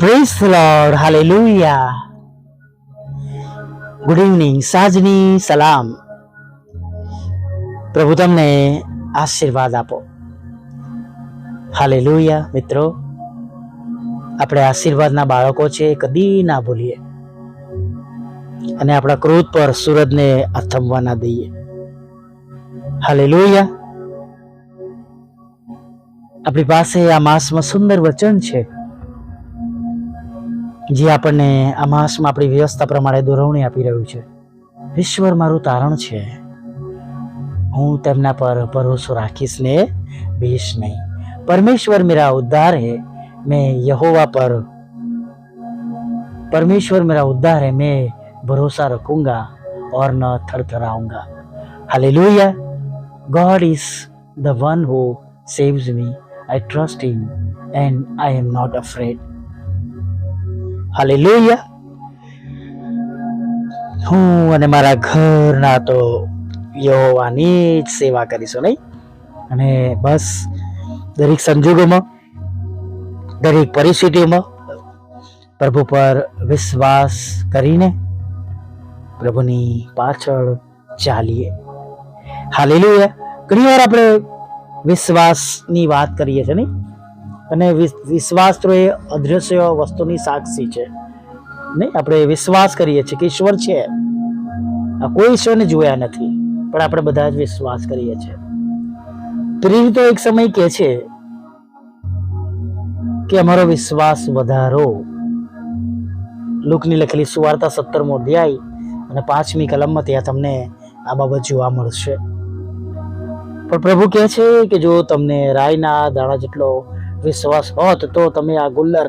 Praise Lord hallelujah good evening સાજની સલામ પ્રભુ તમને આશીર્વાદ આપો. હાલેલુયા મિત્રો. આપણે આશીર્વાદના બાળકો છે, કદી ના ભૂલીએ. અને આપણા ક્રોધ પર સૂરજને અથમવા ના દઈએ. હાલેલુયા આપણી પાસે આ માસમાં સુંદર વચન છે. જે આપણને આ માસમાં આપણી વ્યવસ્થા પ્રમાણે દોરવણી આપી રહ્યું છે ઈશ્વર મારું તારણ છે હું તેમના પર ભરોસો રાખીશ ને બીશ નહીં परमेश्वर मेरा उद्धार है मैं यहोवा पर परमेश्वर मेरा उद्धार है मैं भरोसा रखूंगा और न थरथराऊंगा hallelujah God is the one who saves me i trust him and i am not afraid hallelujah. હું અને મારા ઘરના તો યહોવાની જ સેવા કરીશું નહીં. અને બસ દરેક સંજોગોમાં, દરેક પરિસ્થિતિઓમાં પ્રભુ પર વિશ્વાસ કરીને પ્રભુની પાછળ ચાલીએ. હાલેલુયા. ઘણી વાર આપણે વિશ્વાસની વાત કરીએ છીએ નહીં? અને વિશ્વાસ તો એ અદૃશ્ય વસ્તુની સાક્ષી છે. નહીં, આપણે વિશ્વાસ કરીએ છીએ કે ઈશ્વર છે. કોઈ ઈશ્વરને જોયા નથી, પણ આપણે બધા જ વિશ્વાસ કરીએ છીએ. પ્રેરિતો એક સમય કહે છે કે અમારો વિશ્વાસ વધારો. લુકની લખેલી સુવાર્તા સત્તરમો અધ્યાય અને પાંચમી કલમમાં ત્યાં તમને આ બાબત જોવા મળશે. પણ પ્રભુ કહે છે કે જો તમને રાયના દાણા જેટલો વિશ્વાસ હોત તો તમે આ ગુલ્લર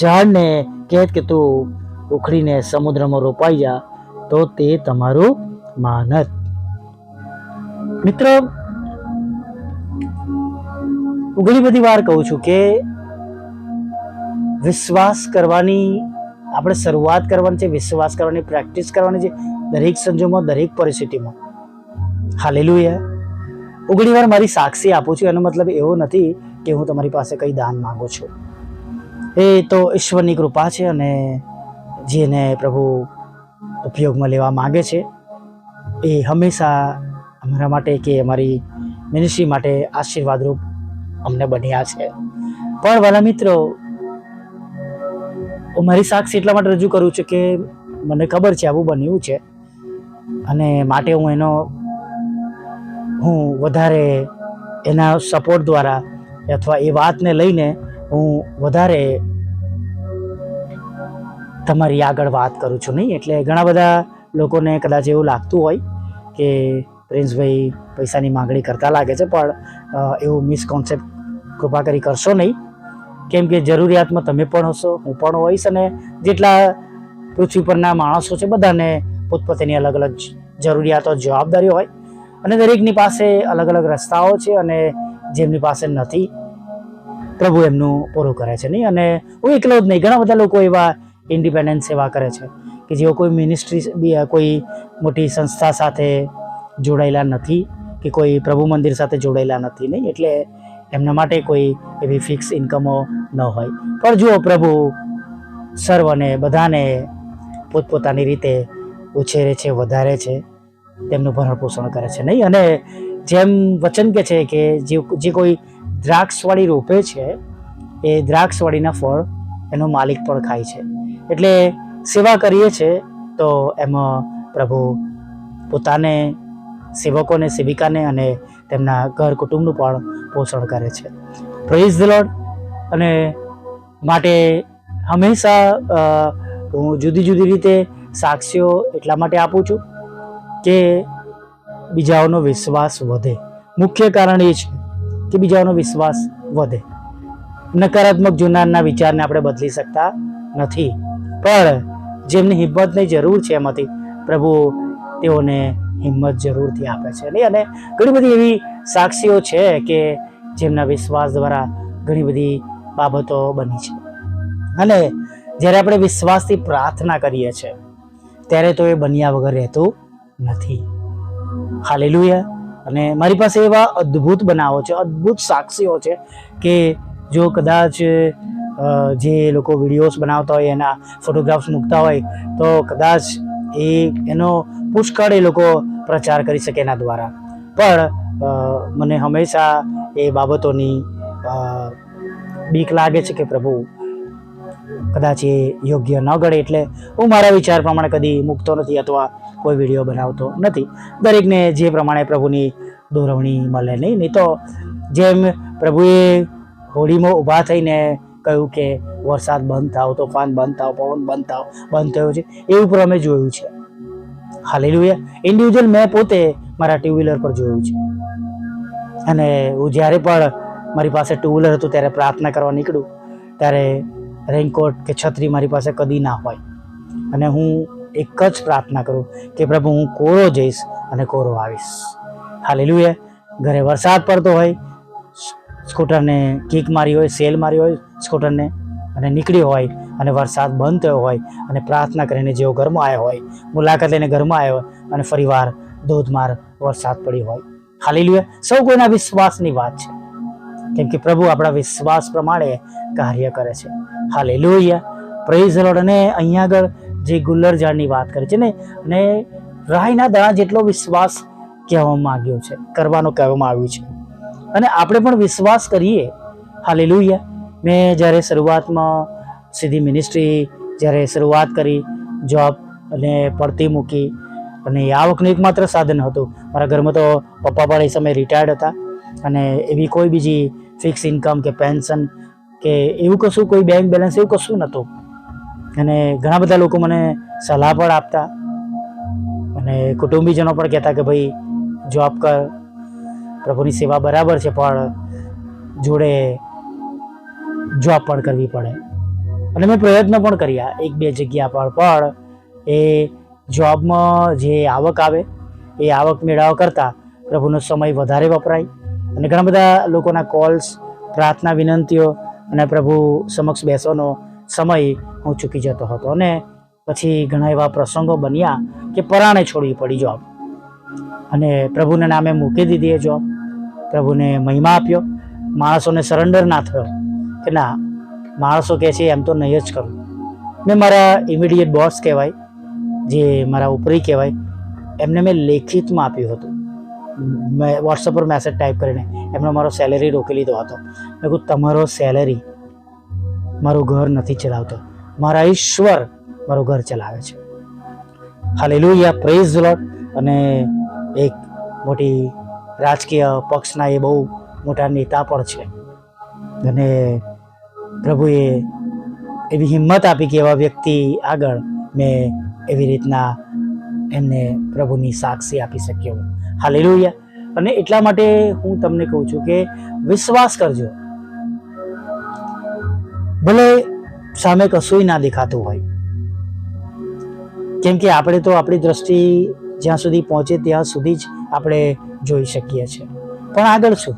ઝાડને કહેત કે તું ઉખડીને સમુદ્રમાં રોપાઈ જા, તો તે તમારું માનત. મિત્ર, હું ઘણી બધી વાર કહું છું કે વિશ્વાસ કરવાની આપણે શરૂઆત કરવાની છે, વિશ્વાસ કરવાની પ્રેક્ટિસ કરવાની છે દરેક સંજોગોમાં, દરેક પરિસ્થિતિમાં. હાલેલુયા. ઘણી વાર મારી સાક્ષી આપું છું, એનો મતલબ એવો નથી કે હું તમારી પાસે કંઈ દાન માગું છું. એ તો ઈશ્વરની કૃપા છે અને જેને પ્રભુ ઉપયોગમાં લેવા માગે છે, એ હંમેશા અમારા માટે કે અમારી મિનિસ્ટ્રી માટે આશીર્વાદરૂપ અમને બન્યા છે. પણ વાલા મિત્રો, હું મારી સાક્ષી એટલા માટે રજૂ કરું છું કે મને ખબર છે, આવું બન્યું છે. અને માટે હું એનો, હું વધારે એના સપોર્ટ દ્વારા અથવા એ વાતને લઈને હું વધારે તમારી આગળ વાત કરું છું નહીં. એટલે ઘણા બધા લોકોને કદાચ એવું લાગતું હોય કે પ્રિન્સભાઈ પૈસાની માંગણી કરતા લાગે છે, પણ એવું મિસકોન્સેપ્ટ કૃપા કરી કરશો નહીં. કેમ કે જરૂરિયાતમાં તમે પણ હશો, હું પણ હોઈશ અને જેટલા પૃથ્વી પરના માણસો છે બધાને પોતપોતાની અલગ અલગ જરૂરિયાતો, જવાબદારીઓ હોય. અને દરેકની પાસે અલગ અલગ રસ્તાઓ છે અને જેમની પાસે નથી. પ્રભુ એમનું પૂરું કરે છે નહીં. અને હું એકલો જ નહીં. ઘણા બધા લોકો એવા ઇન્ડિપેન્ડન્ટ સેવા કરે છે કે જેઓ કોઈ મિનિસ્ટ્રી કોઈ મોટી સંસ્થા સાથે જોડાયેલા નથી કે કોઈ પ્રભુ મંદિર સાથે જોડાયેલા નથી નહીં. એટલે એમના માટે કોઈ એવી ફિક્સ ઇન્કમો ન હોય. પણ જુઓ પ્રભુ સર્વને, બધાને પોતપોતાની રીતે ઉછેરે છે, વધારે છે. તેમનું ભરણ પોષણ કરે છે નહીં. અને જેમ વચન કે છે કે જે કોઈ દ્રાક્ષવાળી રોપે છે, એ દ્રાક્ષવાળીના ફળ એનો માલિક પણ ખાય છે. એટલે સેવા કરીએ છીએ તો એમાં, પ્રભુ પોતાને, સેવકોને, સેવિકાને અને તેમના ઘર કુટુંબનું પણ પોષણ કરે છે. પ્રેઝ ધ લોર્ડ અને માટે હંમેશા હું જુદી જુદી રીતે સાક્ષીઓ એટલા માટે આપું છું કે બીજાઓનો વિશ્વાસ વધે. મુખ્ય કારણ એ છે કે બીજાઓનો વિશ્વાસ વધે. નકારાત્મક જુનારના વિચારને આપણે બદલી શકતા નથી. પણ જેમની હિંમતની જરૂર છે એમાંથી પ્રભુ તેઓને હિંમત જરૂરથી આપે છે. નહીં, અને ઘણી બધી એવી સાક્ષીઓ છે કે જેમના વિશ્વાસ દ્વારા ઘણી બધી બાબતો બની છે. અને જ્યારે આપણે વિશ્વાસથી પ્રાર્થના કરીએ છીએ, ત્યારે તો એ બન્યા વગર રહેતું નથી. હાલેલુયા. અને મારી પાસે એવા અદ્ભુત બનાવો છે, અદ્ભુત સાક્ષીઓ છે કે જો કદાચ જે લોકો વિડીયોઝ બનાવતા હોય, એના ફોટોગ્રાફ્સ મૂકતા હોય, તો કદાચ એ એનો પુષ્કળ એ લોકો પ્રચાર કરી શકે એના દ્વારા. પણ મને હંમેશા એ બાબતોની બીક લાગે છે કે પ્રભુ, કદાચ એ યોગ્ય ન ગળે એટલે હું મારા વિચાર પ્રમાણે કદી મૂકતો નથી અથવા કોઈ વીડિયો બનાવતો નથી. દરેકને જે પ્રમાણે પ્રભુની દોરવણી મળે નહીં નહીં તો જેમ પ્રભુએ હોળીમાં ઊભા થઈને કહ્યું કે વરસાદ બંધ થાવ, તોફાન બંધ થાવ, પવન બંધ થાવ, બંધ થયો છે, એવું પણ અમે જોયું છે. હાલેલુયા. ઇન્ડિવિજ્યુઅલ મેં પોતે મારા ટુ વ્હીલર પર જોયું છે. અને હું જ્યારે પણ મારી પાસે ટુ વ્હીલર હતું, ત્યારે પ્રાર્થના કરવા નીકળું, ત્યારે રેઇનકોટ કે છત્રી મારી પાસે કદી ના હોય. અને હું એક જ પ્રાર્થના કરું કે પ્રભુ હું કોરો જઈશ અને કોરો આવીશ. હાલેલુયા. ઘરે વરસાદ પડતો હોય, સ્કૂટરને કિક મારી હોય, સેલ મારી હોય, સ્કૂટરને અને નીકળી હોય અને વરસાદ બંધ થયો હોય અને પ્રાર્થના કરીને જેવો ઘરમાં આવ્યો હોય, મુલાકાત લઈને ઘરમાં આવ્યો હોય અને ફરીવાર ધોધમાર વરસાદ પડ્યો હોય. હાલેલુયા. સૌ કોઈના વિશ્વાસની વાત છે. કેમ કે પ્રભુ આપણા વિશ્વાસ પ્રમાણે કાર્ય કરે છે. હાલેલુયા. પ્રેઝ લોડ અને અહીંયા આગળ જે ગુલ્લર ઝાડની વાત કરી છે ને, અને રાયના દાણા જેટલો વિશ્વાસ કહેવામાં આવ્યો છે, કરવાનો કહેવામાં આવ્યું છે. અને આપણે પણ વિશ્વાસ કરીએ. હાલેલુયા. મેં જ્યારે શરૂઆતમાં સીધી મિનિસ્ટ્રી જ્યારે શરૂઆત કરી, જોબ અને પડતી મૂકી, અને એ આવકનું એકમાત્ર સાધન હતું. મારા ઘરમાં તો પપ્પા પણ એ સમયે રિટાયર્ડ હતા. અને એવી કોઈ બીજી ફિક્સ ઇન્કમ કે પેન્શન કે એવું કશું, કોઈ બેંક બેલેન્સ એવું કશું નહોતું. અને ઘણા બધા લોકો મને સલાહ પણ આપતા. અને કુટુંબીજનો પણ કહેતા કે ભાઈ જોબ કર. પ્રભુની સેવા બરાબર છે, પણ જોડે જોબ પણ કરવી પડે. અને મેં પ્રયત્ન પણ કર્યા એક બે જગ્યા પર, પણ એ જોબમાં જે આવક આવે, એ આવક મેળવવા કરતાં પ્રભુનો સમય વધારે વપરાય. અને ઘણા બધા લોકોના કોલ્સ પ્રાર્થના વિનંતીઓ અને પ્રભુ સમક્ષ બેસવાનો સમય હું ચૂકી જતો હતો અને પછી ઘણા એવા પ્રસંગો બન્યા કે પરાણે છોડવી પડી જોબ અને પ્રભુને નામે મૂકી દીધી એ જોબ પ્રભુને મહિમા આપ્યો. માણસોને સરેન્ડર ના થયો કે ના, માણસો કહે છે એમ તો નહીં જ કરું. મેં મારા ઇમિડિયેટ બોસ કહેવાય, જે મારા ઉપરી કહેવાય, એમને મેં લેખિતમાં આપ્યું હતું. મેં વોટ્સઅપ પર મેસેજ ટાઈપ કરીને એમનો મારો સેલેરી રોકી લીધો હતો. મેં કહું તમારો સેલેરી મારું ઘર નથી ચલાવતો. મારા ઈશ્વર મારું ઘર ચલાવે છે. હાલેલુયા પ્રેઝ લોટ અને એક મોટી રાજકીય પક્ષના એ બહુ મોટા નેતા પણ છે. અને પ્રભુએ એવી હિંમત આપી કે એવા વ્યક્તિ આગળ મેં એવી રીતના એમને પ્રભુની સાક્ષી આપી શક્યો. હાલેલુયા અને એટલા માટે હું તમને કહું છું કે વિશ્વાસ કરજો. ભલે સામે કશુંય ના દેખાતું હોય. કેમ કે આપણે તો આપણી દ્રષ્ટિ જ્યાં સુધી પહોંચે ત્યાં સુધી જ આપણે જોઈ શકીએ છીએ. પણ આગળ શું?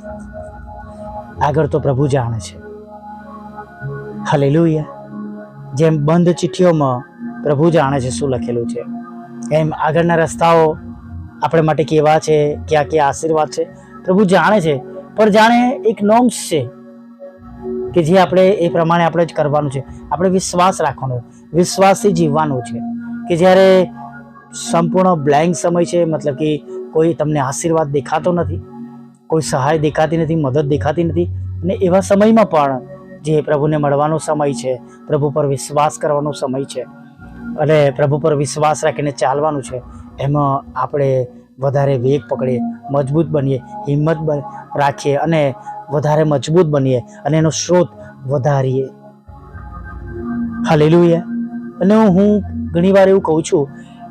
આગળ તો પ્રભુ જાણે છે. હાલેલુયા જેમ બંધ ચિઠ્ઠીઓમાં પ્રભુ જાણે છે શું લખેલું છે. એમ આગળના રસ્તાઓ આપણે માટે કેવા છે, ક્યાં ક્યાં આશીર્વાદ છે, પ્રભુ જાણે છે. પણ જાણે એક નોમ્સ છે. કે જે આપણે એ પ્રમાણે આપણે જ કરવાનું છે. આપણે વિશ્વાસ રાખવાનો, વિશ્વાસથી જીવવાનું છે. કે જ્યારે સંપૂર્ણ બ્લેન્ક સમય છે, મતલબ કે કોઈ તમને આશીર્વાદ દેખાતો નથી, કોઈ સહાય દેખાતી નથી, મદદ દેખાતી નથી, અને એવા સમયમાં પણ જે પ્રભુને મળવાનો સમય છે, પ્રભુ પર વિશ્વાસ કરવાનો સમય છે, અને પ્રભુ પર વિશ્વાસ રાખીને ચાલવાનું છે, એમાં આપણે વધારે વેગ પકડીએ, મજબૂત બનીએ, હિંમત રાખીએ, અને વધારે મજબૂત બનીએ અને એનો સ્ત્રોત વધારીએ. હાલેલુયા અને હું ઘણીવાર એવું કહું છું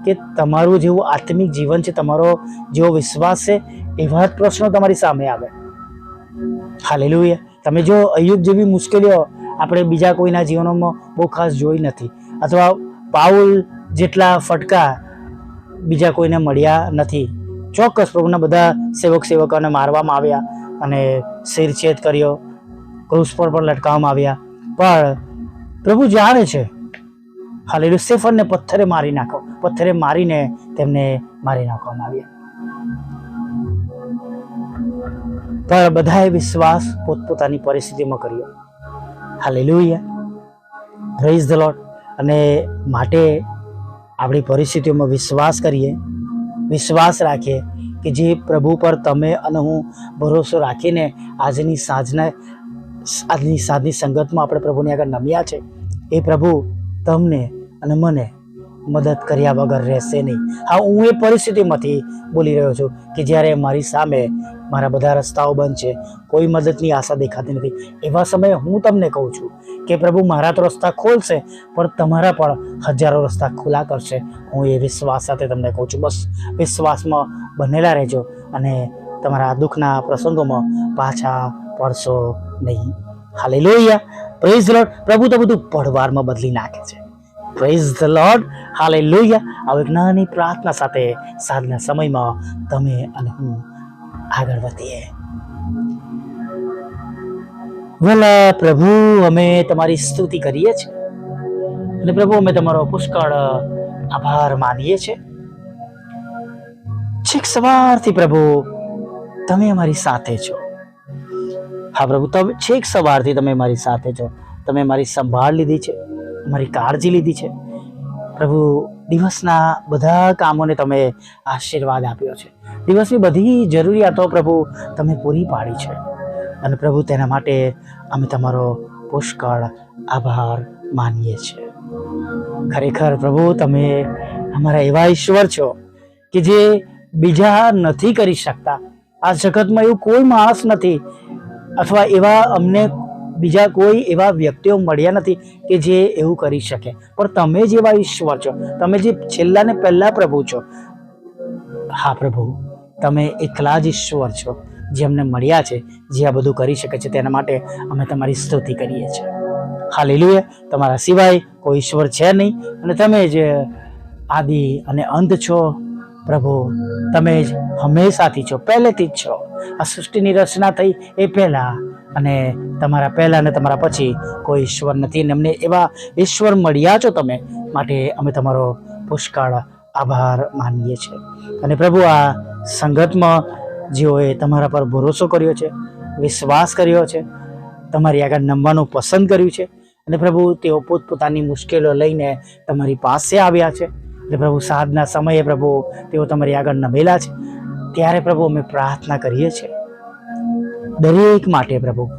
કે તમારું જેવું આત્મિક જીવન છે, તમારો જેવો વિશ્વાસ છે, એવા જ પ્રશ્નો તમારી સામે આવે. હાલેલુયા તમે જો અયુબ જેવી મુશ્કેલીઓ આપણે બીજા કોઈના જીવનોમાં બહુ ખાસ જોઈ નથી, અથવા પાઉલ જેટલા ફટકા બીજા કોઈને મળ્યા નથી, ચોક્કસ પ્રભુના બધા સેવક સેવકોને મારવામાં આવ્યા અને શિરછેદ કર્યો. ક્રૂસ પર પણ લટકાવવામાં આવ્યા. પણ પ્રભુ જાણે છે હાલેલું લુસેફરને પથ્થરે મારી નાખો, પથ્થરે મારીને તેમને મારી નાખવામાં આવ્યા. પણ બધાએ વિશ્વાસ પોતપોતાની પરિસ્થિતિમાં કર્યો. હાલેલુયા. પ્રેઝ ધ લોટ અને માટે આપણી પરિસ્થિતિઓમાં વિશ્વાસ કરીએ, વિશ્વાસ રાખીએ. કે જે પ્રભુ પર તમે અને હું ભરોસો રાખીને આજની સાંજના આજની સાંજની સંગતમાં આપણે પ્રભુની આગળ નમ્યા છે. એ પ્રભુ તમને અને મને મદદ કર્યા વગર રહેશે નહીં. હા, હું એ પરિસ્થિતિમાંથી બોલી રહ્યો છું કે જ્યારે મારી સામે મારા બધા રસ્તાઓ બંધ છે, કોઈ મદદની આશા દેખાતી નથી. એવા સમયે હું તમને કહું છું કે પ્રભુ, મારા તો રસ્તા ખોલશે, પણ તમારા પણ હજારો રસ્તા ખુલ્લા કરશે. હું એ વિશ્વાસ સાથે તમને કહું છું. બસ વિશ્વાસમાં બનેલા રહેજો અને તમારા દુઃખના પ્રસંગોમાં પાછા પડશો નહીં. હાલે લોહિયા પ્રેઝ લોડ પ્રભુ તો બધું પડવારમાં બદલી નાખે છે. પ્રેઝ ધ લોર્ડ હાલે લોહિયા આવી જ્ઞાની પ્રાર્થના સાથે સાંજના સમયમાં તમે અને હું આગળ વધીએ. વેલા પ્રભુ, અમે તમારી સ્તુતિ કરીએ છીએ. અને પ્રભુ, અમે તમારો પુષ્કળ આભાર માનીએ છીએ. છેક સવારથી પ્રભુ, તમે અમારી સાથે છો. હા પ્રભુ તમે છેક સવારથી તમે મારી સાથે છો. તમે મારી સંભાળ લીધી છે. મારી કાળજી લીધી છે. પ્રભુ, દિવસના બધા કામોને તમે આશીર્વાદ આપ્યો છે. દિવસની બધી જરૂરિયાતો પ્રભુ તમે પૂરી પાડી છે. અને પ્રભુ, તેના માટે અમે તમારો પુષ્કળ આભાર માનીએ છીએ. ખરેખર પ્રભુ, તમે અમારા એવા ઈશ્વર છો કે જે બીજા નથી કરી શકતા. આ જગતમાં એવું કોઈ માણસ નથી. અથવા એવા અમને બીજા કોઈ એવા વ્યક્તિઓ મળ્યા નથી કે જે એવું કરી શકે. પણ તમે જ એવા ઈશ્વર છો, તમે જે છેલ્લા ને પહેલા પ્રભુ છો, હા પ્રભુ, તમે એકલા જ ઈશ્વર છો, જે અમને મળ્યા છે, જે આ બધું કરી શકે છે, તેના માટે અમે તમારી સ્તુતિ કરીએ છીએ. હા લીલુએ તમારા સિવાય કોઈ ઈશ્વર છે નહીં. અને તમે જ આદિ અને અંત છો, પ્રભુ, તમે જ હંમેશાથી છો, પહેલેથી જ છો. આ સૃષ્ટિની રચના થઈ એ પહેલાં અને તમારા પહેલાં અને તમારા પછી કોઈ ઈશ્વર નથી અને અમને એવા ઈશ્વર મળ્યા છો તમે માટે અમે તમારો પુષ્કળ આભાર માનીએ છીએ. અને પ્રભુ, આ સંગતમાં જેઓએ તમારા પર ભરોસો કર્યો છે, વિશ્વાસ કર્યો છે, તમારી આગળ નમવાનું પસંદ કર્યું છે અને પ્રભુ, તેઓ પોતપોતાની મુશ્કેલીઓ લઈને તમારી પાસે આવ્યા છે. એટલે પ્રભુ સાધના સમયે પ્રભુ, તેઓ તમારી આગળ નમેલા છે. ત્યારે પ્રભુ અમે પ્રાર્થના કરીએ છીએ. દરેક માટે પ્રભુ,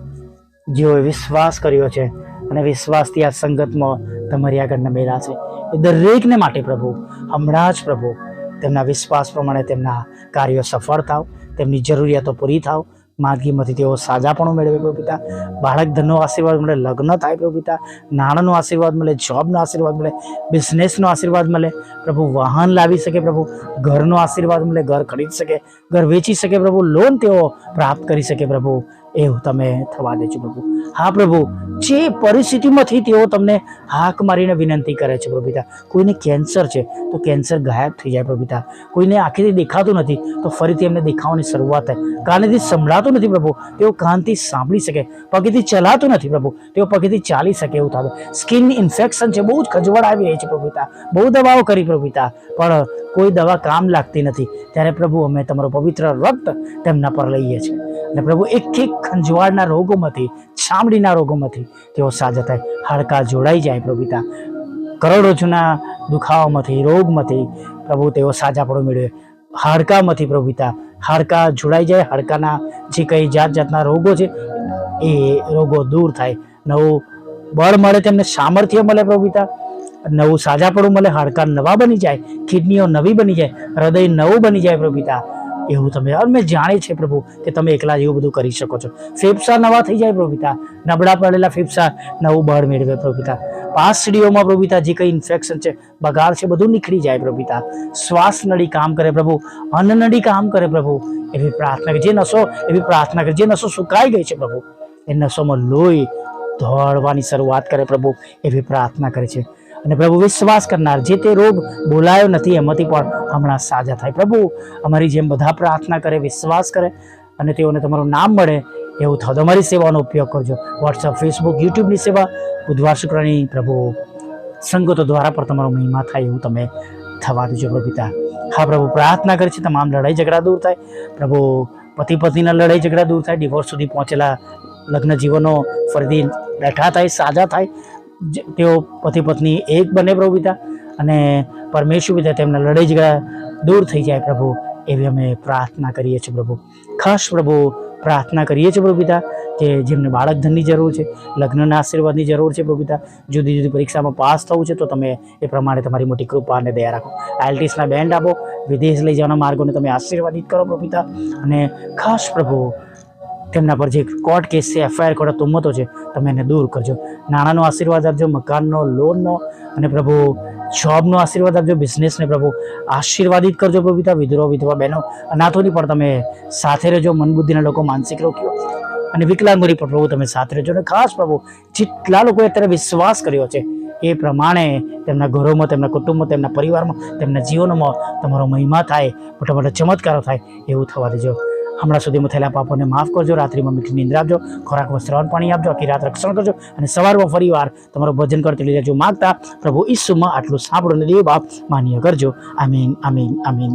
જેઓએ વિશ્વાસ કર્યો છે અને વિશ્વાસથી આ સંગતમાં તમારી આગળ નમેલા છે, એ દરેકને માટે પ્રભુ, હમણાં જ પ્રભુ, તેમના વિશ્વાસ પ્રમાણે તેમના કાર્યો સફળ થાવ, તેમની જરૂરિયાતો પૂરી થાવ માંદગીમાંથી તેઓ સાજાપણું મેળવે પ્રભુ પિતા. બાળક ધનનો આશીર્વાદ મળે, લગ્ન થાય પ્રભુ પિતા. નાણાંનો આશીર્વાદ મળે, જોબનો આશીર્વાદ મળે, બિઝનેસનો આશીર્વાદ મળે. પ્રભુ વાહન લાવી શકે પ્રભુ, ઘરનો આશીર્વાદ મળે, ઘર ખરીદી શકે, ઘર વેચી શકે પ્રભુ, લોન તેઓ પ્રાપ્ત કરી શકે પ્રભુ. એવું તમે થવા દેજો પ્રભુ. હા, પ્રભુ. જે પરિસ્થિતિમાંથી તેઓ તમને હાક મારીને વિનંતી કરે છે પ્રભુતા કોઈને કેન્સર છે, તો કેન્સર ગાયબ થઈ જાય પ્રભુતા કોઈને આખીથી દેખાતું નથી, તો ફરીથી એમને દેખાવાની શરૂઆત થાય. કાનેથી સંભળાતું નથી, પ્રભુ. તેઓ કાનથી સાંભળી શકે, પગેથી ચલાતું નથી, પ્રભુ. તેઓ પગેથી ચાલી શકે એવું થતું. સ્કિન ઇન્ફેક્શન છે, બહુ જ ખજવડ આવી રહી છે પ્રભુતા બહુ દવાઓ કરી પ્રભુતા પણ કોઈ દવા કામ લાગતી નથી. ત્યારે પ્રભુ અમે તમારો પવિત્ર રક્ત તેમના પર લઈએ છીએ. અને પ્રભુ એક એક ખંજવાળના રોગોમાંથી, ચામડીના રોગોમાંથી તેઓ સાજા થાય. હાડકા જોડાઈ જાય પ્રભુ પિતા. કરોડોજના દુખાવામાંથી, રોગમાંથી પ્રભુ તેઓ સાજાપણો મેળવે. હાડકામાંથી પ્રભુ પિતા, હાડકા જોડાઈ જાય, હાડકાના જે કંઈ જાત જાતના રોગો છે, એ રોગો દૂર થાય. નવું બળ મળે તેમને સામર્થ્ય મળે પ્રભુ પિતા. નવું સાજાપણું મળે હાડકા નવા બની જાય, કિડનીઓ નવી બની જાય, હૃદય નવું બની જાય પ્રભુ એવું તમે અમે જાણીએ છીએ પ્રભુ કે તમે એકલા જ એવું બધું કરી શકો છો. ફેફસા નવા થઈ જાય પ્રભુ નબળા પડેલા ફેફસા નવું બળ મેળવે પ્રભુ પિતા પાસડીઓમાં પ્રભુ પિતા જે કંઈ ઇન્ફેક્શન છે, બગાડ છે, બધું નીકળી જાય પ્રભુ પિતા શ્વાસ નળી કામ કરે પ્રભુ. અન્ન નળી કામ કરે પ્રભુ. એવી પ્રાર્થના જે નસો, એવી પ્રાર્થના કરે જે નસો સુકાઈ ગઈ છે પ્રભુ. એ નસોમાં લોહી દોડવાની શરૂઆત કરે પ્રભુ. એવી પ્રાર્થના કરે છે. અને પ્રભુ વિશ્વાસ કરનાર જે તે રોગ બોલાયો નથી, એમાંથી પણ હમણાં સાજા થાય. પ્રભુ અમારી જેમ બધા પ્રાર્થના કરે, વિશ્વાસ કરે અને તેઓને તમારું નામ મળે એવું થતો. અમારી સેવાનો ઉપયોગ કરજો. વોટ્સઅપ ફેસબુક યુટ્યુબની સેવા બુધવાર શુક્રની પ્રભુ સંગતો દ્વારા પણ તમારો મહિમા થાય એવું તમે થવા દેજો પ્રભુ પિતા. હા, પ્રભુ પ્રાર્થના કરે છે, તમામ લડાઈ ઝઘડા દૂર થાય. પ્રભુ પતિ પત્નીના લડાઈ ઝઘડા દૂર થાય. ડિવોર્સ સુધી પહોંચેલા લગ્ન જીવનો ફરીથી બેઠા થાય, સાજા થાય. તેઓ પતિ પત્ની એક બને પ્રભુ પિતા અને પરમેશ્વર પિતા તેમના લડાઈ ઝઘડા દૂર થઈ જાય પ્રભુ, એવી અમે પ્રાર્થના કરીએ છીએ પ્રભુ. ખાસ પ્રભુ પ્રાર્થના કરીએ છીએ પ્રભુ પિતા કે જેમને બાળક ધનની જરૂર છે, લગ્નના આશીર્વાદની જરૂર છે પ્રભુ પિતા જુદી જુદી પરીક્ષામાં પાસ થવું છે તો તમે એ પ્રમાણે તમારી મોટી કૃપા અને દયા રાખો. આઈએલટીએસના બેન્ડ આપો, વિદેશ લઈ જવાના માર્ગોને તમે આશીર્વાદિત કરો પ્રભુ પિતા અને ખાસ પ્રભુ તેમના પર જે કોર્ટ કેસ છે એફઆઈઆર કોર્ટ તુમતો છે, તમે એને દૂર કરજો. નાણાંનો આશીર્વાદ આપજો, મકાનનો લોનનો અને પ્રભુ જોબનો આશીર્વાદ આપજો બિઝનેસને પ્રભુ આશીર્વાદિત કરજો પ્રભુ પિતા વિધવા વિધવા બહેનો. અનાથોની પણ તમે સાથે રહેજો, મનબુદ્ધિના લોકો માનસિક રોક્યો અને વિકલાંગોની પણ પ્રભુ તમે સાથે રહેજો. અને ખાસ પ્રભુ, જેટલા લોકોએ અત્યારે વિશ્વાસ કર્યો છે, એ પ્રમાણે તેમના ઘરોમાં, તેમના કુટુંબમાં, તેમના પરિવારમાં, તેમના જીવનમાં તમારો મહિમા થાય મોટા મોટા ચમત્કારો થાય, એવું થવા દેજો. હમણાં સુધીમાં થયેલા પાપોને માફ કરજો, રાત્રિમાં મીઠી નિંદ્રા આપજો ખોરાક શ્રવણ પાણી આપજો, આખી રાત રક્ષણ કરજો અને સવારમાં ફરીવાર તમારું ભજન કરતી લેજો માગતા પ્રભુ ઈસુમાં આટલું સાંભળો ને દેવ બાપ માન્ય કરજો. આમીન આમીન આમીન.